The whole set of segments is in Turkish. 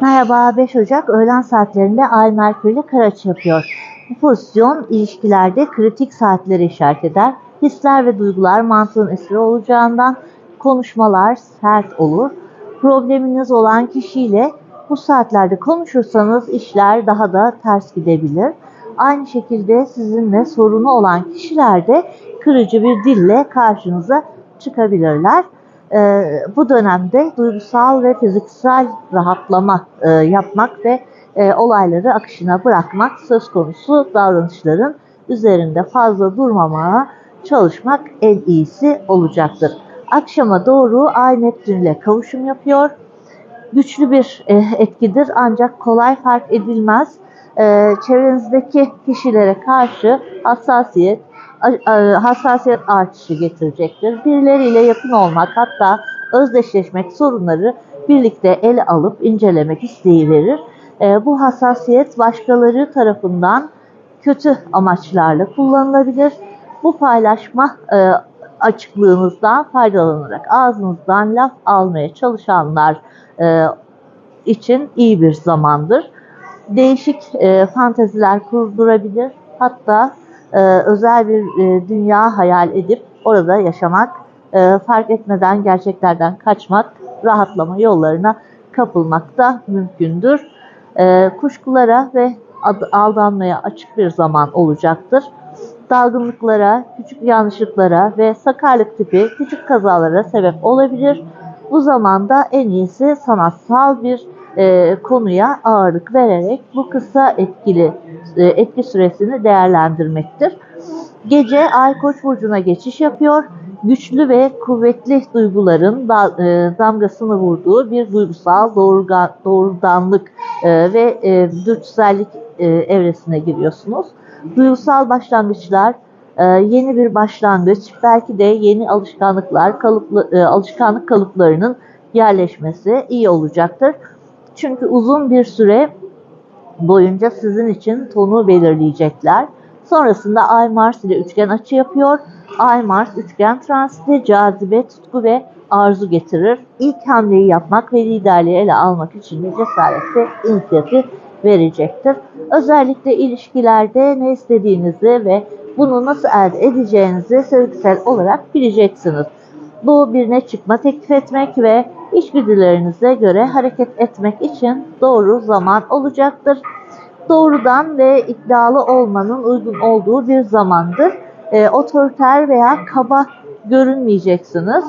Merhaba 5 Ocak öğlen saatlerinde Ay Merkür'le karaç yapıyor. Bu pozisyon ilişkilerde kritik saatleri işaret eder. Hisler ve duygular mantığın esiri olacağından konuşmalar sert olur. Probleminiz olan kişiyle bu saatlerde konuşursanız işler daha da ters gidebilir. Aynı şekilde sizinle sorunu olan kişiler de kırıcı bir dille karşınıza çıkabilirler. Ee, bu dönemde duygusal ve fiziksel rahatlama e, yapmak ve e, olayları akışına bırakmak söz konusu davranışların üzerinde fazla durmamaya çalışmak en iyisi olacaktır. Akşama doğru Ay Neptün ile kavuşum yapıyor. Güçlü bir e, etkidir ancak kolay fark edilmez. E, çevrenizdeki kişilere karşı hassasiyet, hassasiyet artışı getirecektir. Birileriyle yakın olmak hatta özdeşleşmek sorunları birlikte ele alıp incelemek isteği verir. E, bu hassasiyet başkaları tarafından kötü amaçlarla kullanılabilir. Bu paylaşma e, açıklığınızdan faydalanarak ağzınızdan laf almaya çalışanlar e, için iyi bir zamandır. Değişik fanteziler kurdurabilir. Hatta e, özel bir e, dünya hayal edip orada yaşamak, e, fark etmeden gerçeklerden kaçmak, rahatlama yollarına kapılmak da mümkündür. E, kuşkulara ve aldanmaya açık bir zaman olacaktır. Dalgınlıklara, küçük yanlışlıklara ve sakarlık tipi küçük kazalara sebep olabilir. Bu zamanda en iyisi sanatsal bir e, konuya ağırlık vererek bu kısa etkili etki süresini değerlendirmektir. Gece Ay Koç burcuna geçiş yapıyor. Güçlü ve kuvvetli duyguların e, damgasını vurduğu bir duygusal doğurgan, doğrudanlık e, ve e, dürtüsellik e, evresine giriyorsunuz. Duygusal başlangıçlar, e, yeni bir başlangıç, belki de yeni alışkanlıklar, kalıplı, e, alışkanlık kalıplarının yerleşmesi iyi olacaktır. Çünkü uzun bir süre boyunca sizin için tonu belirleyecekler. Sonrasında Ay Mars ile üçgen açı yapıyor. Ay Mars üçgen transiti cazibe, tutku ve arzu getirir. İlk hamleyi yapmak ve liderliği ele almak için de cesareti, inisiyatif verecektir. Özellikle ilişkilerde ne istediğinizi ve bunu nasıl elde edeceğinizi sezgisel olarak bileceksiniz. Bu birine çıkma teklif etmek ve içgüdülerinize göre hareket etmek için doğru zaman olacaktır. Doğrudan ve iddialı olmanın uygun olduğu bir zamandır. E, otoriter veya kaba görünmeyeceksiniz.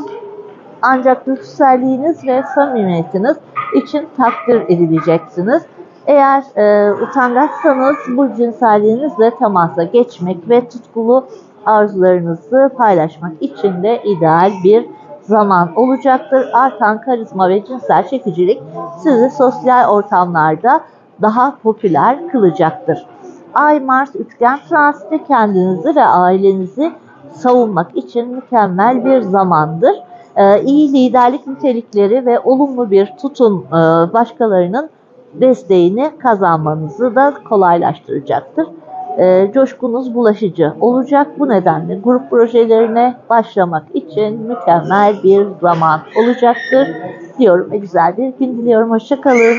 Ancak dürtüselliğiniz ve samimiyetiniz için takdir edileceksiniz. Eğer e, utangaçsanız bu cinselliğinizle temasa geçmek ve tutkulu arzularınızı paylaşmak için de ideal bir zaman olacaktır. Artan karizma ve cinsel çekicilik sizi sosyal ortamlarda daha popüler kılacaktır. Ay Mars üçgen transiti kendinizi ve ailenizi savunmak için mükemmel bir zamandır. Ee, iyi liderlik nitelikleri ve olumlu bir tutum e, başkalarının desteğini kazanmanızı da kolaylaştıracaktır. Ee, coşkunuz bulaşıcı olacak. Bu nedenle grup projelerine başlamak için mükemmel bir zaman olacaktır diyorum ve güzel bir gün diliyorum. Hoşçakalın.